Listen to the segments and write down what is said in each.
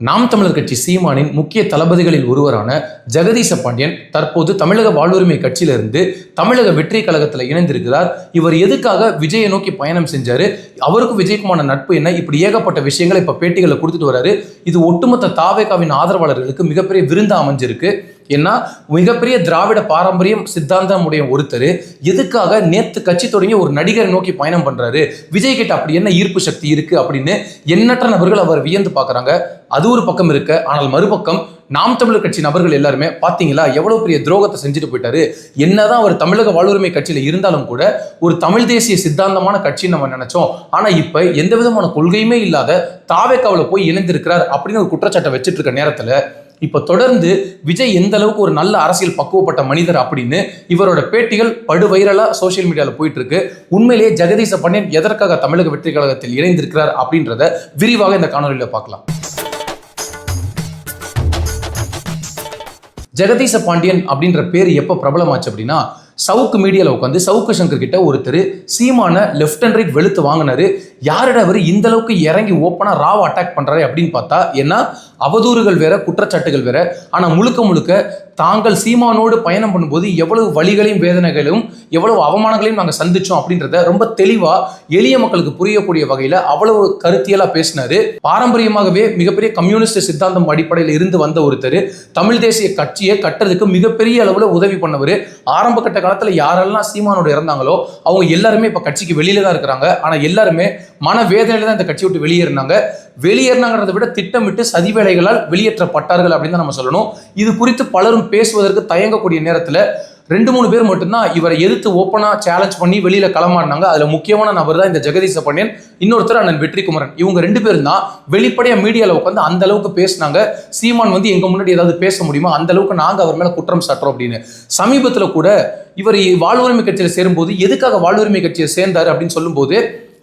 நாம் தமிழர் கட்சி சீமானின் முக்கிய தளபதிகளில் ஒருவரான ஜெகதீச பாண்டியன் தற்போது தமிழக வாழ்வுரிமை கட்சியிலிருந்து தமிழக வெற்றி கழகத்தில் இணைந்திருக்கிறார். இவர் எதுக்காக விஜயை நோக்கி பயணம் செஞ்சார்? அவருக்கும் விஜயக்குமான நட்பு என்ன? இப்படி ஏகப்பட்ட விஷயங்களை இப்போ பேட்டிகளை கொடுத்துட்டு வராரு. இது ஒட்டுமொத்த தாவேகாவின் ஆதரவாளர்களுக்கு மிகப்பெரிய விருந்தா அமைஞ்சிருக்கு. ஏன்னா மிகப்பெரிய திராவிட பாரம்பரியம் சித்தாந்தம் உடைய ஒருத்தர் எதுக்காக நேத்து கட்சி தொடங்கி ஒரு நடிகரை நோக்கி பயணம் பண்றாரு விஜய் கிட்ட அப்படி என்ன ஈர்ப்பு சக்தி இருக்கு அப்படின்னு எண்ணற்ற நபர்கள் அவர் வியந்து பாக்குறாங்க அது ஒரு பக்கம் இருக்க. ஆனால் மறுபக்கம் நாம் தமிழர் கட்சி நபர்கள் எல்லாருமே பாத்தீங்களா? எவ்வளவு பெரிய துரோகத்தை செஞ்சுட்டு போயிட்டாரு. என்னதான் அவர் தமிழக வாழ்வுரிமை கட்சியில இருந்தாலும் கூட ஒரு தமிழ் தேசிய சித்தாந்தமான கட்சின்னு நம்ம நினைச்சோம். ஆனா இப்ப எந்த விதமான கொள்கையுமே இல்லாத தாவேக்காவில் போய் இணைந்திருக்கிறார் அப்படின்னு ஒரு குற்றச்சாட்டை வச்சுட்டு இருக்க நேரத்துல இப்ப தொடர்ந்து விஜய் எந்த அளவுக்கு ஒரு நல்ல அரசியல் பக்குவப்பட்ட மனிதர் அப்படின்னு இவரோட பேட்டிகள் படு வைரலா மீடியாவில் போயிட்டு இருக்கு உண்மையிலேயே ஜெகதீச பாண்டியன் எதற்காக தமிழக வெற்றி கழகத்தில் இணைந்திருக்கிறார் அப்படின்றத விரிவாக இந்த காணொலியில் பார்க்கலாம். ஜெகதீச பாண்டியன் அப்படின்ற பேர் எப்போ பிரபலமாச்சு அப்படின்னா சவுக்கு மீடியாவில் உட்காந்து சவுக்கு சங்கர் கிட்ட ஒருத்தர் சீமான லெஃப்ட் அண்ட் ரைட் வெளுத்து வாங்கினாரு. யாரிட அவர் இந்த அளவுக்கு இறங்கி ஓப்பனாக ராவ் அட்டாக் பண்ணுறாரு அப்படின்னு பார்த்தா ஏன்னா அவதூறுகள் வேற குற்றச்சாட்டுகள் வேற. ஆனால் முழுக்க முழுக்க தாங்கள் சீமானோடு பயணம் பண்ணும்போது எவ்வளவு வழிகளையும் வேதனைகளும் எவ்வளவு அவமானங்களையும் நாங்கள் சந்திச்சோம் அப்படின்றத ரொம்ப தெளிவாக எளிய மக்களுக்கு புரியக்கூடிய வகையில் அவ்வளவு கருத்தியலாக பேசினாரு. பாரம்பரியமாகவே மிகப்பெரிய கம்யூனிஸ்ட் சித்தாந்தம் அடிப்படையில் இருந்து வந்த ஒருத்தர் தமிழ் தேசிய கட்சியை கட்டுறதுக்கு மிகப்பெரிய அளவில் உதவி பண்ணவர். ஆரம்ப கட்ட காலத்தில் யாரெல்லாம் சீமானோடு இறந்தாங்களோ அவங்க எல்லாருமே இப்போ கட்சிக்கு வெளியில தான் இருக்கிறாங்க. ஆனால் எல்லாருமே மனவேதனையில தான் இந்த கட்சி விட்டு வெளியேறினாங்க வெளியேறினாங்கிறத விட திட்டமிட்டு சதி வேலைகளால் வெளியேற்றப்பட்டார்கள் அப்படின்னு தான் நம்ம சொல்லணும் இது குறித்து பலரும் பேசுவதற்கு தயங்கக்கூடிய நேரத்தில் ரெண்டு மூணு பேர் மட்டும்தான் இவரை எதிர்த்து ஓப்பனா சேலஞ்ச் பண்ணி வெளியில களமாடினாங்க அதுல முக்கியமான நபர் தான் இந்த ஜெகதீச பாண்டியன் இன்னொருத்தர் அண்ணன் வெற்றிக்குமரன் இவங்க ரெண்டு பேரும் தான் வெளிப்படையா மீடியால உட்காந்து அந்த அளவுக்கு பேசினாங்க சீமான் வந்து எங்க முன்னாடி ஏதாவது பேச முடியுமா அந்த அளவுக்கு நாங்க அவர் மேல குற்றம் சாட்டுறோம் அப்படின்னு சமீபத்துல கூட இவர் வாழ்வுரிமை கட்சியில சேரும்போது எதுக்காக வாழ்வுரிமை கட்சியை சேர்ந்தாரு அப்படின்னு சொல்லும்போது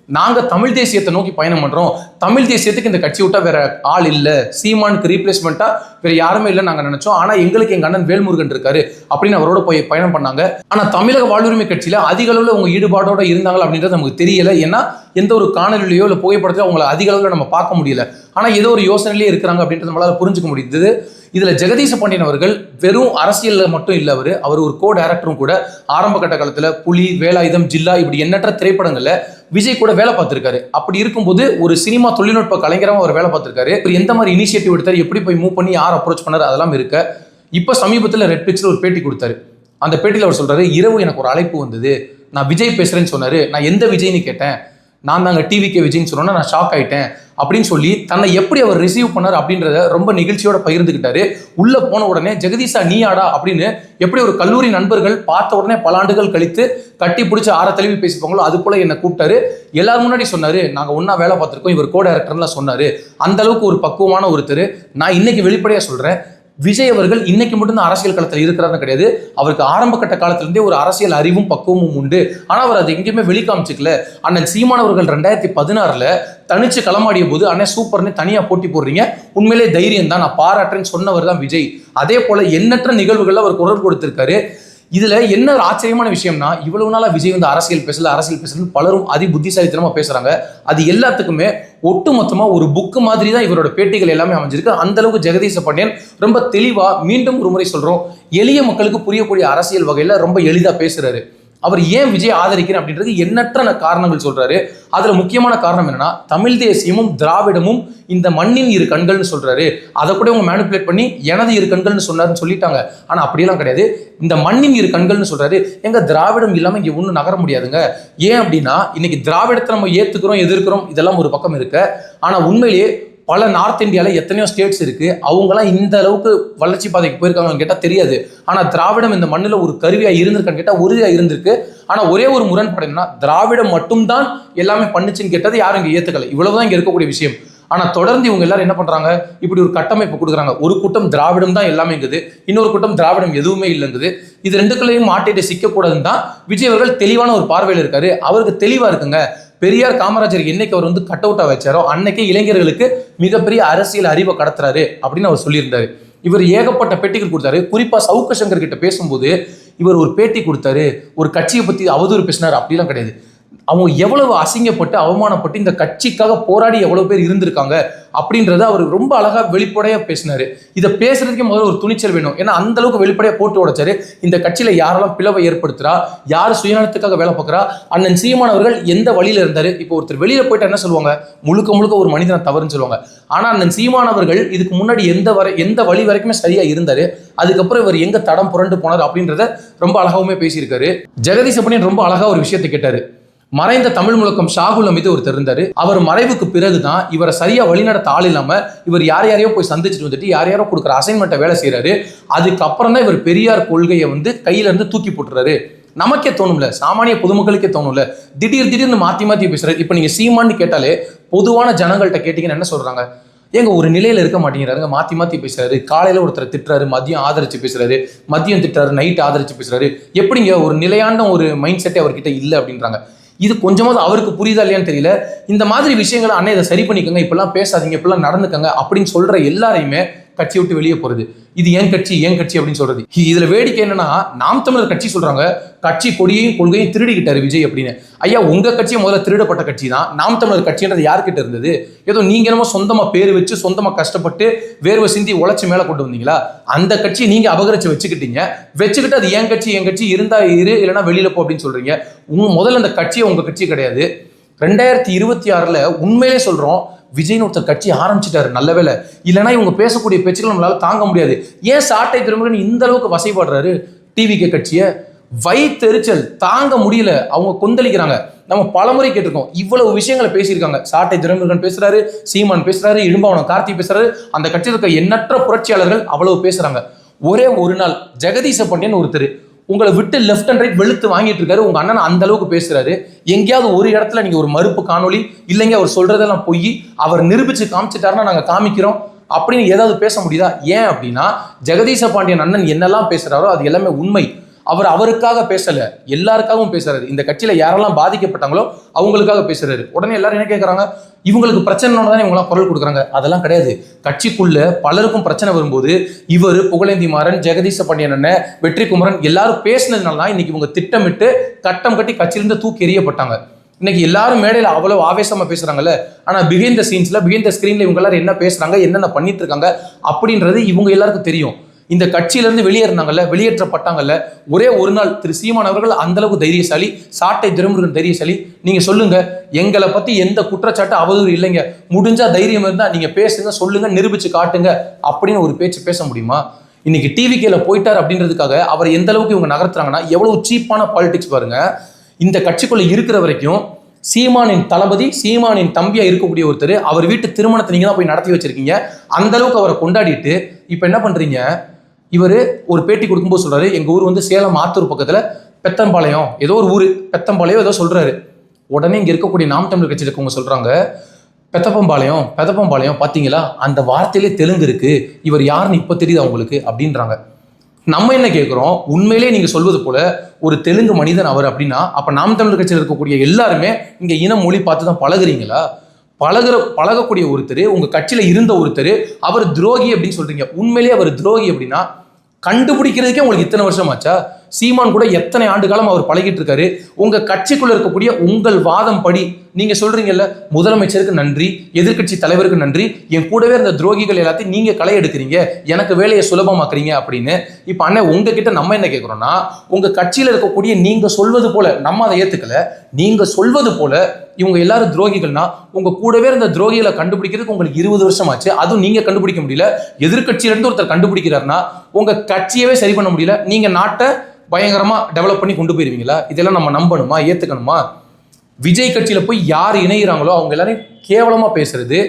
நாங்கள் தமிழ் தேசியத்தை நோக்கி பயணம் பண்ணுறோம் தமிழ் தேசியத்துக்கு இந்த கட்சி விட்டால் வேற ஆள் இல்லை. சீமானுக்கு ரீப்ளேஸ்மெண்ட்டாக வேற யாருமே இல்லை நாங்கள் நினச்சோம். ஆனால் எங்களுக்கு எங்கள் அண்ணன் வேல்முருகன் இருக்காரு அப்படின்னு அவரோட போய் பயணம் பண்ணாங்க. ஆனால் தமிழக வாழ்வுரிமை கட்சியில் அதிக அளவில் அவங்க ஈடுபாடோட இருந்தாங்க அப்படின்றது நமக்கு தெரியல. ஏன்னா எந்த ஒரு காணொலியிலையோ இல்லை புகைப்படத்தையோ அவங்கள அதிக அளவில் நம்ம பார்க்க முடியல. ஆனால் ஏதோ ஒரு யோசனையிலேயே இருக்கிறாங்க அப்படின்றது நம்மளால புரிஞ்சுக்க முடியுது இதில் ஜெகதீச பாண்டியன் அவர்கள் வெறும் அரசியலில் மட்டும் இல்லை அவர். அவர் ஒரு கோ டைரக்டரும் கூட ஆரம்ப கட்ட காலத்தில் புலி வேலாயுதம் ஜில்லா இப்படி எண்ணற்ற திரைப்படங்களில் விஜய் கூட வேலை பார்த்துருக்காரு. அப்படி இருக்கும்போது ஒரு சினிமா தொழில்நுட்ப கலைஞராக அவர் வேலை பார்த்துருக்காரு. இப்போ எந்த மாதிரி இனிஷியேட்டிவ் எடுத்தார் எப்படி போய் மூவ் பண்ணி யார் அப்ரோச் பண்ணார் அதெல்லாம் இருக்க. இப்போ சமீபத்தில் ரெட் பிக்ஸில் ஒரு பேட்டி கொடுத்தாரு. அந்த பேட்டியில் அவர் சொல்கிறாரு இரவு எனக்கு ஒரு அழைப்பு வந்தது. நான் விஜய் பேசுகிறேன்னு சொன்னார். நான் எந்த விஜய்னு கேட்டேன். நான் தாங்க டிவிகே விஜய்னு சொன்னோன்னா நான் ஷாக் ஆயிட்டேன். அப்படின்னு சொல்லி தன்னை எப்படி அவர் ரிசீவ் பண்ணார் அப்படின்றத ரொம்ப நிகழ்ச்சியோட பகிர்ந்துக்கிட்டாரு உள்ள போன உடனே ஜெகதீஷா நீயாடா அப்படின்னு எப்படி ஒரு கல்லூரி நண்பர்கள் பார்த்த உடனே பல ஆண்டுகள் கழித்து கட்டி பிடிச்சி ஆற தழுவி பேசிப்பாங்களோ அது போல என்னை கூப்பிட்டாரு. எல்லாரும் முன்னாடி சொன்னாரு நாங்க ஒன்றா வேலை பார்த்துருக்கோம் இவர் கோ டைரக்டர்லாம் சொன்னாரு. அந்த அளவுக்கு ஒரு பக்குவமான ஒருத்தர். நான் இன்னைக்கு வெளிப்படையா சொல்றேன் விஜய் அவர்கள் இன்னைக்கு மட்டும்தான் அரசியல் களத்தில் இருக்கிறாருன்னு கிடையாது. அவருக்கு ஆரம்ப கட்ட காலத்திலிருந்தே ஒரு அரசியல் அறிவும் பக்குவமும் உண்டு. ஆனால் அவர் அதை எங்கேயுமே வெளிக்காமிச்சிக்கல. அண்ணன் சீமானவர்கள் ரெண்டாயிரத்தி பதினாறில் தனிச்சு களமாடிய போது அண்ணன் சூப்பர்னு தனியாக போட்டி போடுறீங்க. உண்மையிலே தைரியம் தான் நான் பாராட்டுறேன்னு சொன்னவர் தான் விஜய். அதே போல எண்ணற்ற நிகழ்வுகளில் அவர் குரல் கொடுத்திருக்காரு. இதுல என்ன ஒரு ஆச்சரியமான விஷயம்னா இவ்வளவு நாளா விஜய் வந்து அரசியல் பேசல அரசியல் பேசலன்னு பலரும் அதி புத்திசாலித்தனமா பேசுறாங்க. அது எல்லாத்துக்குமே ஒட்டுமொத்தமா ஒரு புக்கு மாதிரி தான் இவரோட பேட்டிகள் எல்லாமே அமைஞ்சிருக்கு. அந்த அளவுக்கு ஜெகதீச பாண்டியன் ரொம்ப தெளிவா மீண்டும் ஒரு முறை சொல்றோம். எளிய மக்களுக்கு புரியக்கூடிய அரசியல் வகையில ரொம்ப எளிதா பேசுறாரு. அவர் ஏன் விஜய் ஆதரிக்கிறேன் அப்படின்றது எண்ணற்ற காரணங்கள் சொல்றாரு. அதுல முக்கியமான காரணம் என்னன்னா தமிழ் தேசியமும் திராவிடமும் இந்த மண்ணின் இரு கண்கள்னு சொல்றாரு. அதை கூட அவங்க மேனிப்புலேட் பண்ணி எனது இரு கண்கள்னு சொன்னார்னு சொல்லிட்டாங்க. ஆனா அப்படியெல்லாம் கிடையாது. இந்த மண்ணின் இரு கண்கள்னு சொல்றாரு. எங்க திராவிடம் இல்லாம இங்க ஒன்றும் நகர முடியாதுங்க. ஏன் அப்படின்னா இன்னைக்கு திராவிடத்தை நம்ம ஏத்துக்கிறோம் எதிர்க்கிறோம் இதெல்லாம் ஒரு பக்கம் இருக்க. ஆனா உண்மையிலேயே பல நார்த் இந்தியாவில் எத்தனையோ ஸ்டேட்ஸ் இருக்கு. அவங்களாம் இந்த அளவுக்கு வளர்ச்சி பாதைக்கு போயிருக்காங்கன்னு கேட்டால் தெரியாது. ஆனால் திராவிடம் இந்த மண்ணில் ஒரு கருவியாக இருந்திருக்கான்னு கேட்டால் உறுதியாக இருந்திருக்கு. ஆனால் ஒரே ஒரு முரண்பாடு என்னன்னா திராவிடம் மட்டும்தான் எல்லாமே பண்ணுச்சுன்னு கேட்டது யாரும் இங்கே ஏற்றுக்கலை இவ்வளவுதான் இங்கே இருக்கக்கூடிய விஷயம். ஆனால் தொடர்ந்து இவங்க எல்லாரும் என்ன பண்ணுறாங்க இப்படி ஒரு கட்டமைப்பு கொடுக்குறாங்க. ஒரு கூட்டம் திராவிடம் தான் எல்லாமேங்குது இன்னொரு கூட்டம் திராவிடம் எதுவுமே இல்லைங்குது. இது ரெண்டுக்குள்ளேயும் மாட்டிட்டு சிக்கக்கூடாதுன்னு தான் விஜய் அவர்கள் தெளிவான ஒரு பார்வையில் இருக்காரு. அவருக்கு தெளிவாக இருக்குங்க. பெரியார் காமராஜர் என்னைக்கு அவர் வந்து கட் அவுட்டாக வச்சாரோ அன்னைக்கே இளைஞர்களுக்கு மிகப்பெரிய அரசியல் அறிவை கடத்துறாரு அப்படின்னு அவர் சொல்லியிருந்தாரு. இவர் ஏகப்பட்ட பேட்டிகள் கொடுத்தாரு. குறிப்பா சவுக்க சங்கர் கிட்ட பேசும்போது இவர் ஒரு பேட்டி கொடுத்தாரு. ஒரு கட்சியை பத்தி அவதூறு பேசினார். அப்படிலாம் கிடையாது. அவங்க எவ்வளவு அசிங்கப்பட்டு அவமானப்பட்டு இந்த கட்சிக்காக போராடி எவ்வளவு பேர் இருந்திருக்காங்க அப்படின்றத அவர் ரொம்ப அழகா வெளிப்படையா பேசினாரு. இதை பேசுறதுக்கே முதல்ல ஒரு துணிச்சல் வேணும். ஏன்னா அந்த அளவுக்கு வெளிப்படையா போட்டு உடைச்சாரு. இந்த கட்சியில யாரெல்லாம் பிளவை ஏற்படுத்துறா யார் சுயநலத்துக்காக வேலை பார்க்குறா அண்ணன் சீமான் அவர்கள் எந்த வழியில இருந்தாரு? இப்போ ஒருத்தர் வெளியில போயிட்டு என்ன சொல்லுவாங்க? முழுக்க முழுக்க ஒரு மனிதனை தவறுன்னு சொல்லுவாங்க. ஆனா அண்ணன் சீமான் அவர்கள் இதுக்கு முன்னாடி எந்த வரை எந்த வழி வரைக்குமே சரியா இருந்தாரு. அதுக்கப்புறம் இவர் எங்க தடம் புரண்டு போனார் அப்படின்றத ரொம்ப அழகாவுமே பேசியிருக்காரு. ஜெகதீஷ் அப்படின்னு ரொம்ப அழகா ஒரு விஷயத்தை கேட்டாரு. மறைந்த தமிழ் முழக்கம் ஷாகுல் மீது ஒருத்தர் இருந்தாரு. அவர் மறைவுக்கு பிறகுதான் இவரை சரியா வழிநடத்த ஆள் இல்லாம இவர் யார் யாரையோ போய் சந்திச்சுட்டு வந்துட்டு யார் யாரோ கொடுக்குற அசைன்மெண்ட்டை வேலை செய்யறாரு அதுக்கப்புறம் தான் இவர் பெரியார் கொள்கையை வந்து கையில இருந்து தூக்கி போட்டுறாரு. நமக்கே தோணும்ல சாமானிய பொதுமக்களுக்கே தோணும்ல திடீர் திடீர்னு மாத்தி மாத்தி பேசுறாரு. இப்போ நீங்க சீமான்னு கேட்டாலே பொதுவான ஜனங்கள்கிட்ட கேட்டீங்கன்னா என்ன சொல்றாங்க? ஏங்க ஒரு நிலையில இருக்க மாட்டேங்கிறாருங்க. மாத்தி மாத்தி பேசுறாரு. காலையில ஒருத்தர் திட்டுறாரு மதியம் ஆதரிச்சு பேசுறாரு. மதியம் திட்டுறாரு நைட் ஆதரிச்சு பேசுறாரு. எப்படிங்க ஒரு நிலையான ஒரு மைண்ட் செட்டே அவர்கிட்ட இல்லை அப்படின்றாங்க. இது கொஞ்சமாவது அவருக்கு புரியுதா இல்லையான்னு தெரியல. இந்த மாதிரி விஷயங்களை அண்ணன் இதை சரி பண்ணிக்கோங்க இப்பெல்லாம் பேசாதீங்க இப்பெல்லாம் நடந்துக்கங்க அப்படின்னு சொல்கிற எல்லாரையுமே கட்சி விட்டு வெளியே போறது. இது ஏன் கட்சி ஏன் கட்சி அப்படின்னு சொல்றது. இதுல வேடிக்கை என்னன்னா நாம் தமிழர் கட்சி சொல்றாங்க கட்சி கொடியையும் கொள்கையும் திருடிக்கிட்டாரு விஜய் அப்படின்னு. ஐயா உங்க கட்சியை முதல்ல திருடப்பட்ட கட்சி தான். நாம் தமிழர் கட்சின்றது யார்கிட்ட இருந்தது? ஏதோ நீங்க என்னமோ சொந்தமா பேர் வச்சு சொந்தமா கஷ்டப்பட்டு வேர்வை சிந்தி உழைச்சி மேல கொண்டு வந்தீங்களா? அந்த கட்சியை நீங்க அபகரிச்சு வச்சுக்கிட்டீங்க. வச்சுக்கிட்டு அது என் கட்சி என் கட்சி இருந்தா இரு இல்லைன்னா வெளியில போ அப்படின்னு சொல்றீங்க. உங்க முதல்ல அந்த கட்சியை உங்க கட்சி கிடையாது. ரெண்டாயிரத்தி இருபத்தி ஆறில் உண்மையிலே சொல்கிறோம் விஜய்னு ஒருத்தர் கட்சி ஆரம்பிச்சிட்டாரு நல்ல வேலை இல்லைன்னா இவங்க பேசக்கூடிய பேச்சுக்கள் நம்மளால தாங்க முடியாது. ஏன் சாட்டை திருமுருகன் இந்த அளவுக்கு வசைப்படுறாரு? டிவிகே கட்சியை வயிற்றெரிச்சல் தாங்க முடியல. அவங்க கொந்தளிக்கிறாங்க. நம்ம பலமுறை கேட்டிருக்கோம். இவ்வளவு விஷயங்களை பேசியிருக்காங்க. சாட்டை துரைமுருகன் பேசுறாரு சீமான் பேசுறாரு இடும்பாவனம் கார்த்தி பேசுறாரு. அந்த கட்சியில் இருக்க எண்ணற்ற புரட்சியாளர்கள் அவ்வளவு பேசுறாங்க. ஒரே ஒரு நாள் ஜெகதீச பாண்டியன் ஒருத்தர். உங்களை விட்டு லெஃப்ட் அண்ட் ரைட் வெளுத்து வாங்கிட்டு இருக்காரு. உங்க அண்ணன் அந்த அளவுக்கு பேசுறாரு. எங்கேயாவது ஒரு இடத்துல நீங்க ஒரு மறுப்பு காணொளி இல்லைங்க அவர் சொல்றதெல்லாம் பொய் அவர் நிரூபிச்சு காமிச்சிட்டாருன்னா நாங்க காமிக்கிறோம். அப்படின்னு ஏதாவது பேச முடியுதா? ஏன் அப்படின்னா ஜெகதீச பாண்டியன் அண்ணன் என்னெல்லாம் பேசுறாரோ அது எல்லாமே உண்மை. அவர் அவருக்காக பேசல எல்லாருக்காகவும் பேசுறாரு. இந்த கட்சியில யாரெல்லாம் பாதிக்கப்பட்டாங்களோ அவங்களுக்காக பேசுறாரு. உடனே எல்லாரும் என்ன கேட்குறாங்க இவங்களுக்கு பிரச்சனை தானே இவங்களாம் குரல் கொடுக்குறாங்க. அதெல்லாம் கிடையாது. கட்சிக்குள்ள பலருக்கும் பிரச்சனை வரும்போது இவர் புகழேந்தி மாறன் ஜெகதீச பாண்டியன் அண்ணன் வெற்றி குமரன் எல்லாரும் பேசினதுனால தான் இன்னைக்கு இவங்க திட்டமிட்டு கட்டம் கட்டி கட்சியிலிருந்து தூக்கி எறியப்பட்டாங்க. இன்னைக்கு எல்லாரும் மேடையில் அவ்வளவு ஆவேசமா பேசுறாங்கல்ல. ஆனா பிகைந்த சீன்ஸ்ல பிகைந்த ஸ்கிரீன்ல இவங்க எல்லாரும் என்ன பேசுறாங்க என்னென்ன பண்ணிட்டு இருக்காங்க அப்படின்றது இவங்க எல்லாருக்கும் தெரியும். இந்த கட்சியிலிருந்து வெளியேறினாங்கல்ல வெளியேற்றப்பட்டாங்கல்ல ஒரே ஒரு நாள் திரு சீமான் அவர்கள் அந்த அளவுக்கு தைரியசாலி சாட்டை திரும்புகிற தைரியசாலி. நீங்க சொல்லுங்க எங்களை பத்தி எந்த குற்றச்சாட்டு அவதூறு இல்லைங்க. முடிஞ்சா தைரியம் இருந்தா நீங்க பேசுங்க சொல்லுங்க நிரூபிச்சு காட்டுங்க அப்படின்னு ஒரு பேச்சு பேச முடியுமா? இன்னைக்கு டிவிகேல போயிட்டார் அப்படின்றதுக்காக அவர் எந்த அளவுக்கு இவங்க நகர்த்துறாங்கன்னா எவ்வளவு சீப்பான பாலிடிக்ஸ் பாருங்க. இந்த கட்சிக்குள்ள இருக்கிற வரைக்கும் சீமானின் தளபதி சீமானின் தம்பியா இருக்கக்கூடிய ஒருத்தர் அவர் வீட்டு திருமணத்தை நீங்க தான் போய் நடத்தி வச்சிருக்கீங்க. அந்த அளவுக்கு அவரை கொண்டாடிட்டு இப்போ என்ன பண்றீங்க? இவர் ஒரு பேட்டி கொடுக்கும்போது சொல்கிறாரு எங்கள் ஊர் வந்து சேலம் ஆத்தூர் பக்கத்தில் பெத்தம்பாளையம். ஏதோ ஒரு ஊர் பெத்தம்பாளையம் ஏதோ சொல்கிறாரு உடனே இங்கே இருக்கக்கூடிய நாம் தமிழ் கட்சியில் இருக்கவங்க சொல்கிறாங்க பெத்தப்பம்பாளையம் பெத்தப்பம்பாளையம் பார்த்தீங்களா அந்த வார்த்தையிலே தெலுங்கு இருக்குது இவர் யாருன்னு இப்போ தெரியுது அவங்களுக்கு அப்படின்றாங்க. நம்ம என்ன கேட்குறோம் உண்மையிலே நீங்கள் சொல்வது போல ஒரு தெலுங்கு மனிதன் அவர் அப்படின்னா அப்போ நாம் தமிழர் கட்சியில் இருக்கக்கூடிய எல்லாருமே இங்கே இன மொழி பார்த்து தான் பழகுறீங்களா? பழகுற பழகக்கூடிய ஒருத்தர் உங்கள் கட்சியில் இருந்த ஒருத்தர் அவர் துரோகி அப்படின்னு சொல்கிறீங்க உண்மையிலேயே அவர் துரோகி அப்படின்னா கண்டுபிடிக்கிறதுக்கே உங்களுக்கு இத்தனை வருஷம் ஆச்சா? சீமான் கூட எத்தனை ஆண்டு காலம் அவர் பழகிட்டு இருக்காரு உங்க கட்சிக்குள்ள இருக்கக்கூடிய உங்கள் வாதம் படி நீங்க சொல்றீங்கல்ல முதலமைச்சருக்கு நன்றி எதிர்க்கட்சி தலைவருக்கு நன்றி என் கூடவே இருந்த துரோகிகள் எல்லாத்தையும் நீங்க களை எடுக்கிறீங்க எனக்கு வேலையை சுலபமாக்குறீங்க அப்படின்னு. இப்ப அண்ணன் உங்ககிட்ட நம்ம என்ன கேட்கிறோம்னா உங்க கட்சியில இருக்கக்கூடிய நீங்க சொல்வது போல நம்ம அதை ஏத்துக்கல நீங்க சொல்வது போல இவங்க எல்லாரும் துரோகிகள்னா உங்க கூடவே இருந்த துரோகிகளை கண்டுபிடிக்கிறதுக்கு உங்களுக்கு இருபது வருஷம் ஆச்சு அதுவும் நீங்க கண்டுபிடிக்க முடியல. எதிர்கட்சியிலிருந்து ஒருத்தர் கண்டுபிடிக்கிறாருன்னா உங்க கட்சியவே சரி பண்ண முடியல. நீங்க நாட்டை பயங்கரமாக டெவலப் பண்ணி கொண்டு போயிருவீங்களா? இதெல்லாம் நம்ம நம்பணுமா? ஏற்றுக்கணுமா விஜய் கட்சியில் போய் யார் இணைகிறாங்களோ அவங்க எல்லாரையும் கேவலமாக பேசுறது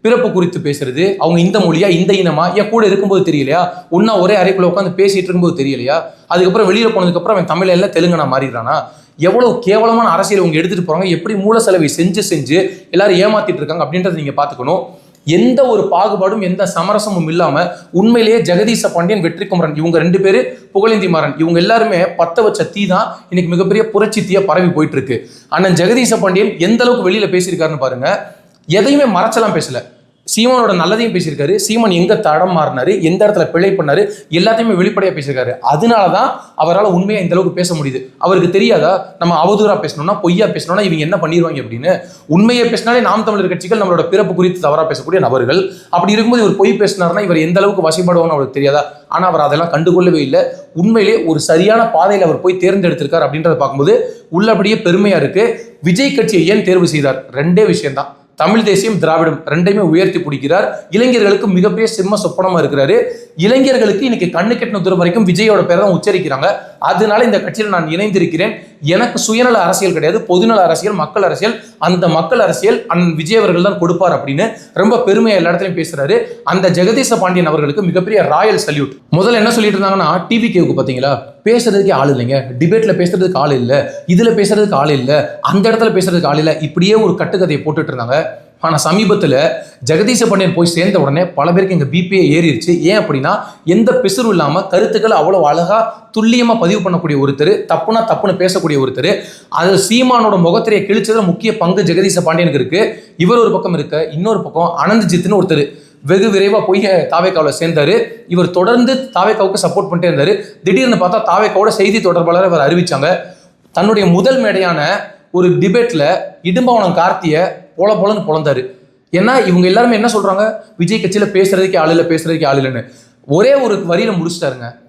பிறப்பு குறித்து பேசுறது அவங்க இந்த மொழியா இந்த இனமா? என் கூட இருக்கும்போது தெரியலையா? ஒன்னா ஒரே அறைக்குள்ள உட்காந்து பேசிட்டு இருக்கும்போது தெரியலையா? அதுக்கப்புறம் வெளியில போனதுக்கப்புறம் அவன் தமிழ் எல்லாம் தெலுங்கனா மாறிடுறானா? எவ்வளவு கேவலமான அரசியல் அவங்க எடுத்துட்டு போறாங்க? எப்படி மூல செலவை செஞ்சு செஞ்சு எல்லாரும் ஏமாத்திட்டு இருக்காங்க அப்படின்றத நீங்க பாத்துக்கணும் எந்த ஒரு பாகுபாடும் எந்த சமரசமும் இல்லாம உண்மையிலேயே ஜெகதீச பாண்டியன் வெற்றி குமரன் இவங்க ரெண்டு பேரு புகழேந்தி மாறன் இவங்க எல்லாருமே பத்த வச்ச தீ தான் இன்னைக்கு மிகப்பெரிய புரட்சி தீயா பரவி போயிட்டு இருக்கு. அண்ணன் ஜெகதீச பாண்டியன் எந்த அளவுக்கு வெளியில பேசியிருக்காருன்னு பாருங்க. எதையுமே மறைச்சலாம் பேசல. சீமானோட நல்லதையும் பேசியிருக்காரு. சீமான் எங்க தடம் மாறினாரு எந்த இடத்துல பிழை பண்ணாரு எல்லாத்தையுமே வெளிப்படையா பேசியிருக்காரு. அதனால தான் அவரால் உண்மையா இந்த அளவுக்கு பேச முடியுது. அவருக்கு தெரியாதா? நம்ம அவதூறா பேசணும்னா பொய்யா பேசணும்னா இவங்க என்ன பண்ணிடுவாங்க அப்படின்னு. உண்மையை பேசினாலே நாம் தமிழர் கட்சிகள் நம்மளோட பிறப்பு குறித்து தவறா பேசக்கூடிய நபர்கள். அப்படி இருக்கும்போது இவர் பொய் பேசினார்னா இவர் எந்த அளவுக்கு வசைப்படுவான்னு அவருக்கு தெரியாதா? ஆனா அவர் அதெல்லாம் கண்டுகொள்ளவே இல்லை. உண்மையிலே ஒரு சரியான பாதையில் அவர் போய் தேர்ந்தெடுத்திருக்கார் அப்படின்றத பார்க்கும்போது உள்ளபடியே பெருமையா இருக்கு. விஜய் கட்சியை ஏன் தேர்வு செய்தார்? ரெண்டே விஷயம்தான். தமிழ் தேசியம் திராவிடம் ரெண்டையுமே உயர்த்தி பிடிக்கிறார். இளைஞர்களுக்கு மிகப்பெரிய சிம்ம சொப்பனமா இருக்கிறாரு. இளைஞர்களுக்கு இன்னைக்கு கண்ணு கெட்டின தூரம் வரைக்கும் விஜயோட பேரை தான் உச்சரிக்கிறாங்க. அதனால இந்த கட்சியில் நான் இணைந்திருக்கிறேன். எனக்கு சுயநல அரசியல் கிடையாது பொதுநல அரசியல் மக்கள் அரசியல் அந்த மக்கள் அரசியல் அண்ணன் விஜய் அவர்கள் தான் கொடுப்பார் அப்படின்னு ரொம்ப பெருமையா எல்லா இடத்துலையும் பேசுறாரு. அந்த ஜெகதீச பாண்டியன் அவர்களுக்கு மிகப்பெரிய ராயல் சல்யூட். முதல்ல என்ன சொல்லிட்டு இருந்தாங்கன்னா டிவி கேவுக்கு பாத்தீங்களா? பேசுறதுக்கு ஆள் இல்லைங்க. டிபேட்ல பேசுறதுக்கு ஆள் இல்லை. இதுல பேசுறதுக்கு ஆள் இல்லை. அந்த இடத்துல பேசுறதுக்கு ஆள் இல்லை. இப்படியே ஒரு கட்டுக்கதையை போட்டுட்டு இருந்தாங்க. ஆனால் சமீபத்தில் ஜெகதீச பாண்டியன் போய் சேர்ந்த உடனே பல பேருக்கு எங்கள் பிபிஏ ஏறிடுச்சு ஏன் அப்படின்னா எந்த பிசுறும் இல்லாமல் கருத்துக்களை அவ்வளோ அழகாக துல்லியமாக பதிவு பண்ணக்கூடிய ஒருத்தர் தப்புனா தப்புன்னு பேசக்கூடிய ஒருத்தர் அது சீமானோட முகத்திரையை கிழிச்சதில் முக்கிய பங்கு ஜெகதீச பாண்டியனுக்கு இருக்குது இவர் ஒரு பக்கம் இருக்க இன்னொரு பக்கம் அனந்தஜித்னு ஒருத்தர் வெகு விரைவாக போய் தாவேக்காவில் சேர்ந்தார். இவர் தொடர்ந்து தாவேக்காவுக்கு சப்போர்ட் பண்ணிட்டே இருந்தார். திடீர்னு பார்த்தா தாவேக்காவோட செய்தி தொடர்பாளர் இவர் அறிவித்தாங்க தன்னுடைய முதல் மேடையான ஒரு டிபேட்டில் இடும்பவனம் கார்த்தியை போல போலன்னு பொழந்தாரு ஏன்னா இவங்க எல்லாருமே என்ன சொல்றாங்க? விஜய் கட்சியில பேசுறதுக்கே ஆள் இல்லை பேசுறதுக்கே ஆள் இல்லைன்னு. ஒரே ஒரு வரியில முடிச்சிட்டாருங்க.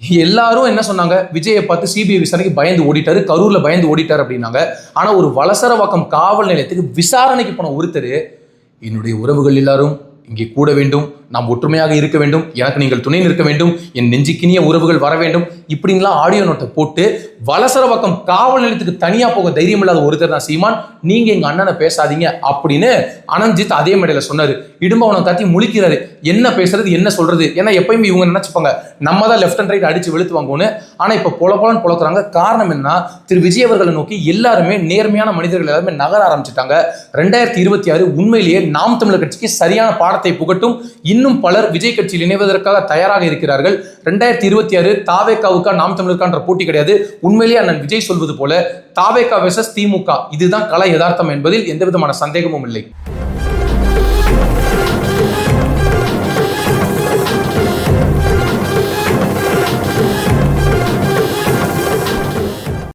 எல்லாரும் என்ன சொன்னாங்க? விஜயை பார்த்து சிபிஐ விசாரணைக்கு பயந்து ஓடிட்டாரு கரூர்ல பயந்து ஓடிட்டாரு அப்படின்னாங்க. ஆனா ஒரு வலசரவாக்கம் காவல் நிலையத்துக்கு விசாரணைக்கு போன ஒருத்தர் என்னுடைய உறவுகள் எல்லாரும் இங்கே கூட வேண்டும். நாம் ஒற்றுமையாக இருக்க வேண்டும். எனக்கு நீங்கள் துணை நிற்க வேண்டும். என் நெஞ்சுக்கினிய உறவுகள் வர வேண்டும். இப்படின்லாம் ஆடியோ நோட்டை போட்டு வலசரவாக்கம் காவல் நிலையத்துக்கு தனியாக போக தைரியம் இல்லாத ஒருத்தர் தான் சீமான். நீங்கள் எங்கள் அண்ணனை பேசாதீங்க அப்படின்னு அனஞ்சித் அதே மேடையில் சொன்னார். இடும்பவனை கத்தி முழிக்கிறாரு. என்ன பேசுறது என்ன சொல்றது? ஏன்னா எப்பயுமே இவங்க நினச்சிப்பாங்க நம்ம தான் லெஃப்ட் அண்ட் ரைட் அடிச்சு வெளுத்து வாங்குவோன்னு ஆனால் இப்போ பொல பொலன்னு பொழக்கிறாங்க காரணம் என்ன? திரு விஜய் அவர்களை நோக்கி எல்லாருமே நேர்மையான மனிதர்கள் எல்லாருமே நகர ஆரம்பிச்சிட்டாங்க. ரெண்டாயிரத்தி இருபத்தி ஆறு உண்மையிலேயே நாம் தமிழர் கட்சிக்கு சரியான பாடத்தை புகட்டும். இன்னும் இன்னும் பலர் விஜய் கட்சியில் இணைவதற்காக தயாராக இருக்கிறார்கள். ரெண்டாயிரத்தி இருபத்தி ஆறு தாவேக்காவுக்கா நாம் தமிழர்கான்ற போட்டி கிடையாது. உண்மையிலேயே அண்ணன் விஜய் சொல்வது போல தாவேக்கா வெசஸ் திமுக. இதுதான் கலை யதார்த்தம் என்பதில் எந்த விதமான சந்தேகமும் இல்லை.